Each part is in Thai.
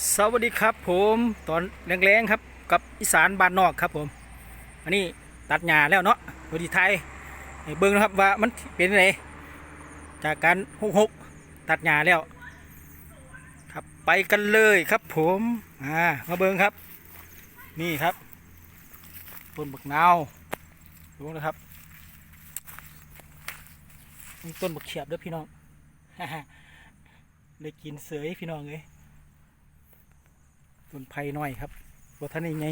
สวัสดีครับผมตอนแรงๆครับกับอีสานบ้านนอกครับผม อันนี้ตัดหญ้าแล้วเนาะวันที่ไทยเบิ่งนะครับว่ามันเป็นไงจากการหกหกตัดหญ้าแล้ว ครับไปกันเลยครับผมอ่ามาเบิ่งครับ นี่ครับต้นบักนาวดูนะครับนี่ต้นบักเขียบด้วยพี่น้องได้กินเสยพี่น้องเลย ต้นไผ่น้อยครับว่าท่านยังไง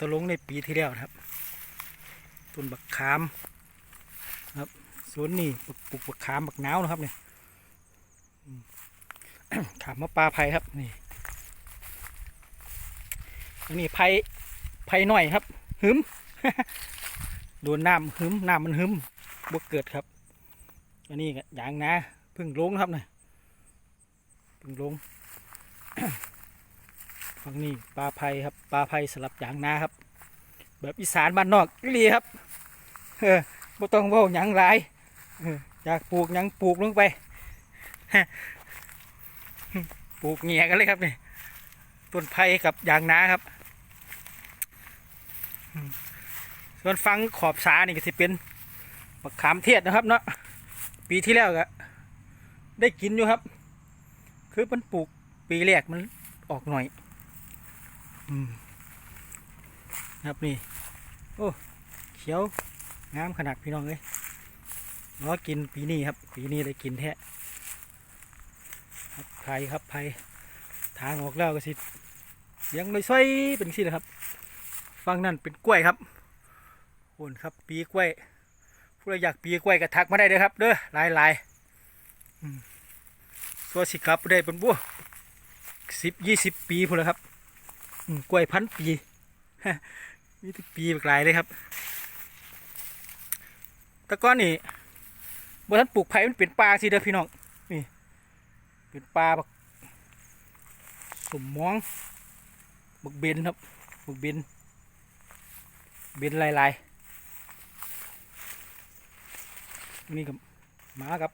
ตะลงในปีที่แล้วนะครับต้นบักขามครับสวนนี่ปลูกบักขามบักหนาวนะครับเนี่ยอืมขามมะปลาไผ่ครับนี่อันนี้ไผ่ไผ่หน้อยครับหึมโดนน้ำหึมน้ำมันหึมบวเกิดครับ อันนี้ก็ยางนาเพึ่งลงครับนะเพึ่งลง ฝั่งนี้ปลาไผ่ครับปลาไผ่สลับยางนาครับ แบบอีสานบ้านนอกอีหลีครับเออบ่ต้องว่าหยังหลายออยากปลูกหยังปลูกลงไปปลูกเงียกันเลยครับนี่ต้นไผ่กับยางนาครับ ส่วนฟังขอบสานี่ก็จะเป็นมะขามเทศนะครับเนาะปีที่แล้วก็ได้กินอยู่ครับ คือมันปลูกปีแรกมันออกหน่อย ครับนี่ โอ้ เขียวงามขนาดพี่น้องเลยรอกินปีนี้ครับ ปีนี้ได้กินแท้ครับไผ่ครับไผ่ทางออกแล้วก็สิเลี้ยังเลยซอยเป็นสิเลยครับฟังนั่นเป็นกล้วยครับโอนครับ ปีกล้วยผู้ใดอยากปีกล้วยก็ทักมาได้เลยครับเด้อหลายหลายตัวสิครับได้เป็นบัวสิบยี่สิบปีพูดแล้วครับ กล้วยพันปีมีแต่ปีหลายเลยครับต่ก้อนนี่บ่ท่านปลูกไผ่มันเป็นปลาสิเด้อพี่น้องนี่เป็นปลาบักสมมองบักเบนครับบักเบนเบนลายลายๆนี่กับหมากับ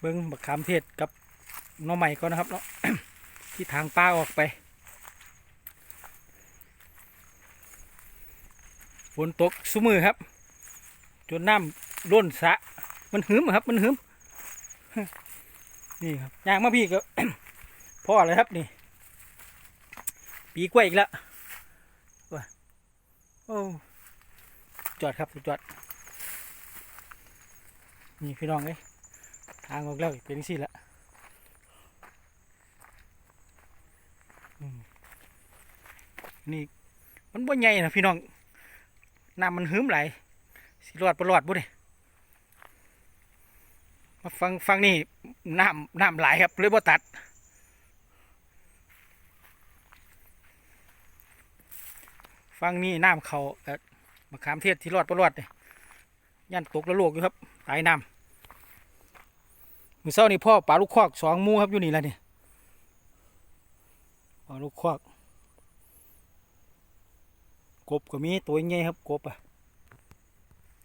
เบิ้งบักขามเทศกับน้องใหม่ก่อนนะครับเนาะที่ทางป้าออกไป ฝนตกสุมือครับ จนน้ำล้นสะ มันหึมครับ มันหึมนี่ครับยางมาพี่ก็พ่อเลยครับนี่ ปีกล้วยอีกแล้วว้าโอ้จอดครับจอดนี่พี่น้องเลยทางออกแล้วเป็นสิละนี่มันบ่ใหญ่นะพี่น้อง น้ำมันหึมไหลสิรอดปรอดบุเนี่ยมาฟังฟังนี่น้ำน้ำไหลครับเลยบ่ตัดฟังนี่น้ำเขาเออมะขามเทศที่รอดปรอดเนี่ยยันตกแล้วโลกอยู่ครับตายน้ำมือเศร้านี่พ่อปลาลูกคอกสองมูครับอยู่นี่แล้วนี่ปลาลูกคอก กบก็มีตัวใหญ่ครับกบอะ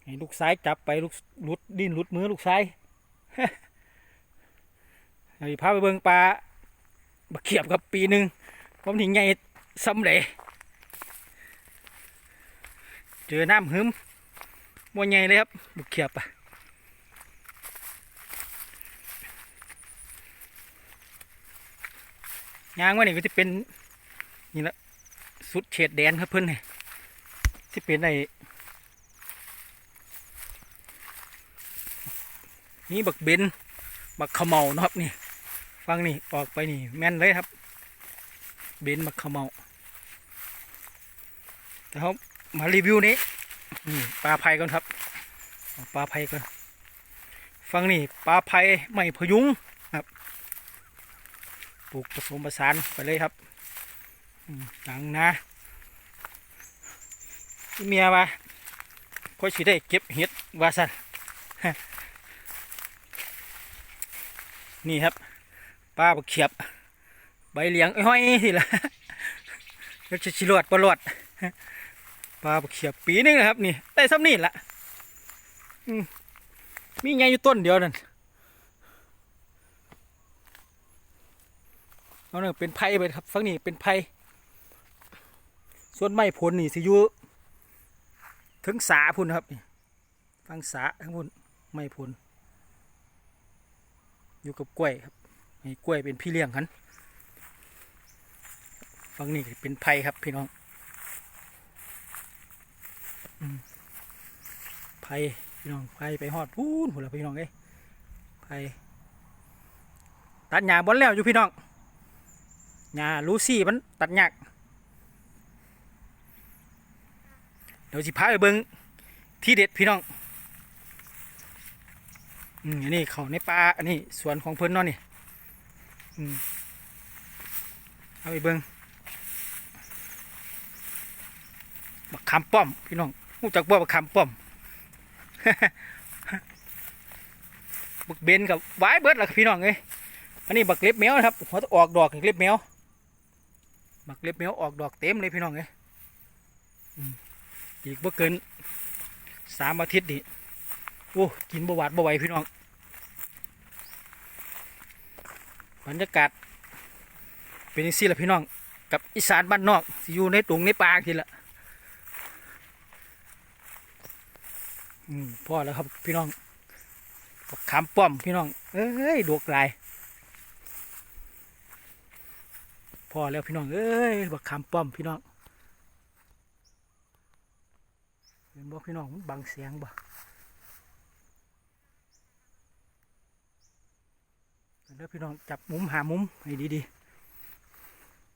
ให้ลูกซ้ายจับไปลูกหลุดดิ้นหลุดมือลูกซ้ายไอ้พาไปเบิ่งปลาบักเขียบกับปีหนึ่งผมถึงใหญ่ซ้ำเลยเจอน้ำหึมมัวใหญ่เลยครับบักเขียบอะยางว่านี่ก็จะเป็นนี่ละสุดเฉดแดนครับเพื่อนนี่ ที่เป็นไอนี่บักเบนบักขมเมานะครับนี่ ฟังนี่ออกไปนี่ แม่นเลยครับ เบนบักขมเมาแต่เขามารีวิวนี้นี่ปลาไผ่ก่อนครับปลาไผ่ก่อนฟังนี่ปลาไผ่ไม่พยุงครับปลูกผสมผสานไปเลยครับอืมหลังนะ เมียว่าคอยสิได้เก็บเห็ดว่าสันนี่ครับป้าบักเขียบ ใบเหลียงห้อยๆทีละแล้วจะชิลวดปลวดปลาบักเขียบปีนึงนะครับนี่ได้ซ้ำนี่ละมมีไงอยู่ต้นเดียวนั่นเอาเนี่ยเป็นไผ่ไปครับฝั่งนี้เป็นไผ่ส่วนไม้ผลนี่สิอยู่ ถึงสาพุ่นครับนี่ฟังสาทั้งพุ่นไม้ผลอยู่กับกล้วยครับให้กล้วยเป็นพี่เลี้ยงกันฝั่งนี้เป็นไผ่ครับพี่น้องไผ่พี่น้องไผ่ไปหอดพูนหัวละพี่น้องเอ้ไผ่ตัดหญ้าบอลแล้วอยู่พี่น้องหญ้าลูซี่มันตัดหยากเดี๋ยวสิพาไปเบิ่งที่เด็ดพี่น้องอืมอันนี้เขาในป่าอันนี้สวนของเพิ่นเนาะนี่อืมเอาไปเบิ่งบักคำป้อมพี่น้องรู้จักบ่บักคำป้อมบักเบนกับไว้เบิดล่ะพี่น้องเอ้ยอันนี้บักเล็บแมวนะครับหัวจะออกดอกเล็บแมวบักเล็บแมวออกดอกเต็มเลยพี่น้องเอ้ยอืม อีกบ่เกินสามอาทิตย์นี่โอ้กินบหวาดบไหวพี่น้องบรรยากาศเป็นอย่างนี้ละพี่น้อง กับอีสานบ้านนอกอยู่ในตุงในป่าทีละอืมพอแล้วครับพี่น้องขามป้อมพี่น้อง เอ้ยดวกลายพอแล้วพี่น้อง เอ้ยบักขามป้อมพี่น้อง เห็นบ่พี่น้องมันบังเสียงบ่เดี๋ยวพี่น้องจับมุมหามุมให้ดี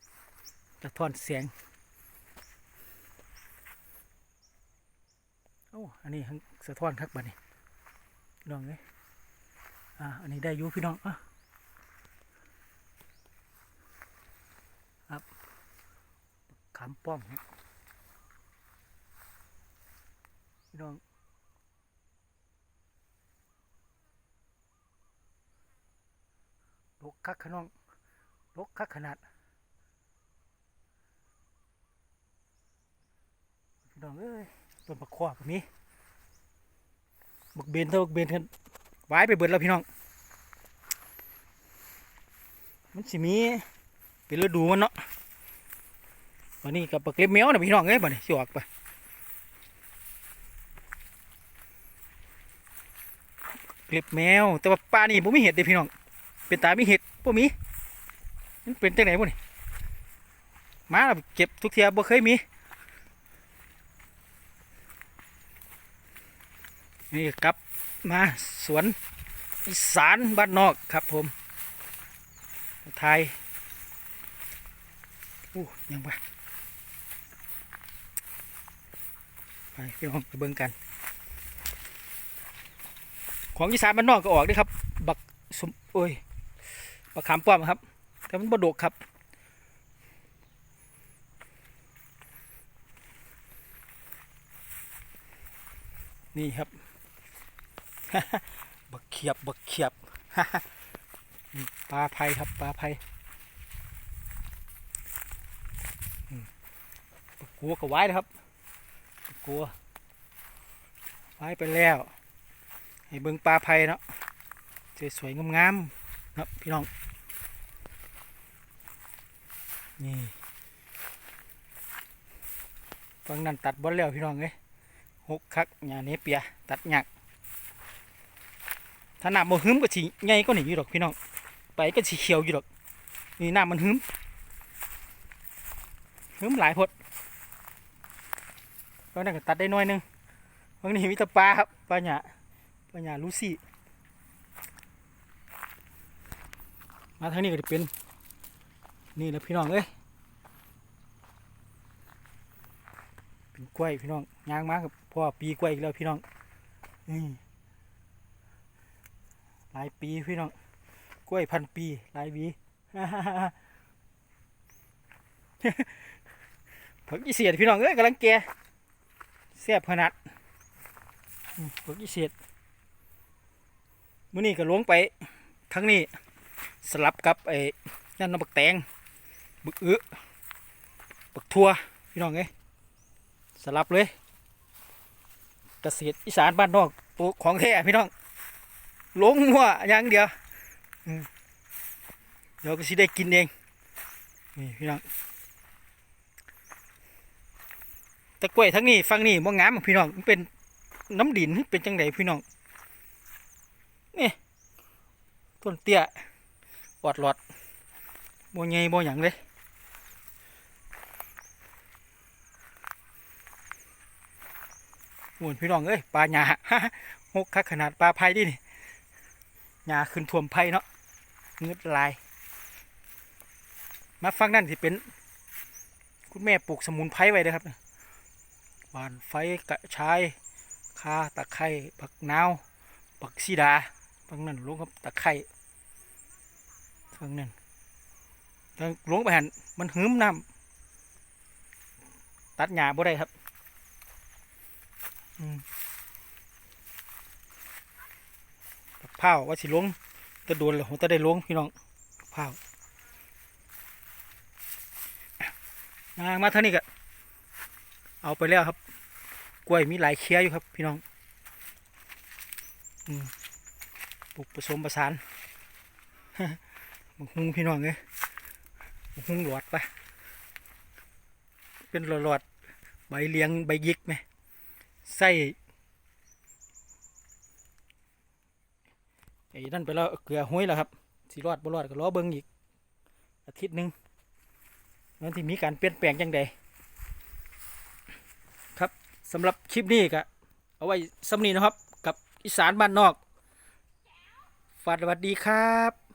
ๆจะทอนเสียงโอ้อันนี้สะท้อนคักบัดนี้พี่น้องเลยอ่าอันนี้ได้อยู่พี่น้องอะครับขามป้อมครับ พี่น้องลกคักขน้องลกคักขนาด พี่น้องเอ้ยต้นบักขวแบบนี้บักเบนเท่าบักเบนกันไว้ไปเบิดแล้วพี่น้อง มันสิมีเป็นฤดูมันเนาะวันนี้กับบักเล็บแมวนะพี่น้องเอ้ยบัดนี้สิออกไป เล็บแมว แต่ว่าป้านี่ผมไม่เห็นเด้พี่น้อง เป็นตาไมีเห็ดพวกมีมันเป็นจังไหนพวกนี้มาเก็บทุกเทียบ่เคยมีนี่กลับมาสวนอีสานบ้านนอกครับผมไทยอู้ยังไปไปพี่น้องไปเบิ่งกัน ของอีสานบ้านนอกก็ออกด้วยครับ บักสมโอ้ยปลาขามป้อมครับ แต่มันบดกครับนี่ครับ บักเขียบ บักเขียบ ปลาไพครับ ปลาไพอืมปลากัวก็ไว้นะครับปลากัวไว้ไปแล้ว ให้เบิ่งปลาไพเนาะสวยๆงามๆครับพี่น้องนี่ฟังนั้นตัดบอลแล้วพี่น้องเอ้ยหกคักหญ้าเนเปียตัดหยักถ้าน้ำมันหึมก็สิใหญ่ก็หนีอยู่ดอกพี่น้องไปก็สีเขียวอยู่ดอกนี่น้ำมันหึมหึมหลายพดฟังนั้นก็ตัดได้น้อยนึงฟังนี้มีแตปลาครับปลาหยา ปลาหยาลูซี่มาทางนี้ก็จะเป็น นี่แหละพี่น้องเอ้ยเป็นกล้วยพี่น้องยางมากับพ่อปีกล้วยอีกแล้วพี่น้องนี่หลายปีพี่น้องกล้วยพันปีหลายปีผักอีเสียดพี่น้องเอ้ยกำลังแก่แซ่บขนาดอืมผักอีเสียด มื้อนี้ก็ล้วงไปทั้งนี้สลับกับไอ้นั่นน้ำบักแตงบักอื้อบักทัวพี่น้องเอ้ยสลับเลยเกษตรอีสานบ้านนอกปลูกของแท้พี่น้องลงหัวอย่างเดียวเดี๋ยวก็สิได้กินเองนี่พี่น้องต่กล้วยทั้งนี้ฟังนี่บ่งามอะพี่น้องมันเป็นน้ำดินเป็นจังไดพี่น้อง นี่ต้นเตี้ยปอดหลอดบ่ใหญ่บ่หยังเลยหมุนพี่น้องเอ้ยปลาหยาหกคักขนาดปลาไผ่ดินี่หยาขึ้นท่วมไผ่เนาะเงืดลาย มาฟังนั่นที่เป็น คุณแม่ปลูกสมุนไพรไว้เลยครับหวานไฟกระชายคาตะไคร้ผักนาวผักซีดา ฟังนั่นลงครับตะไคร้ฟังนั่นทางลงไปหันมันหืมน้ำตัดหญ้าบ่ได้ครับอืมผักเผาวว่าสิลงจะโดนเหรอจะได้ลงพี่น้องผักเผาวมามาเท่านี้ก็เอาไปแล้วครับ กล้วยมีหลายเคี้ยอยู่ครับ พี่น้อง อืม ปลูกผสมประสานบักฮุงพี่น้องเลยบักฮุงหลอดปะเป็นหลอดใบเลี้ยงใบยิกไหมใส่ไอ้นั่นไปแล้วเกลือห้วยแล้วครับสีรอดบ่รอดก็รอเบิ้งอีก อาทิตย์หนึ่งนั่นที่มีการเปลี่ยนแปลงยังไงครับสำหรับคลิปนี้ก็เอาไว้สำนีนะครับ กับอีสานบ้านนอก วัสดีครับ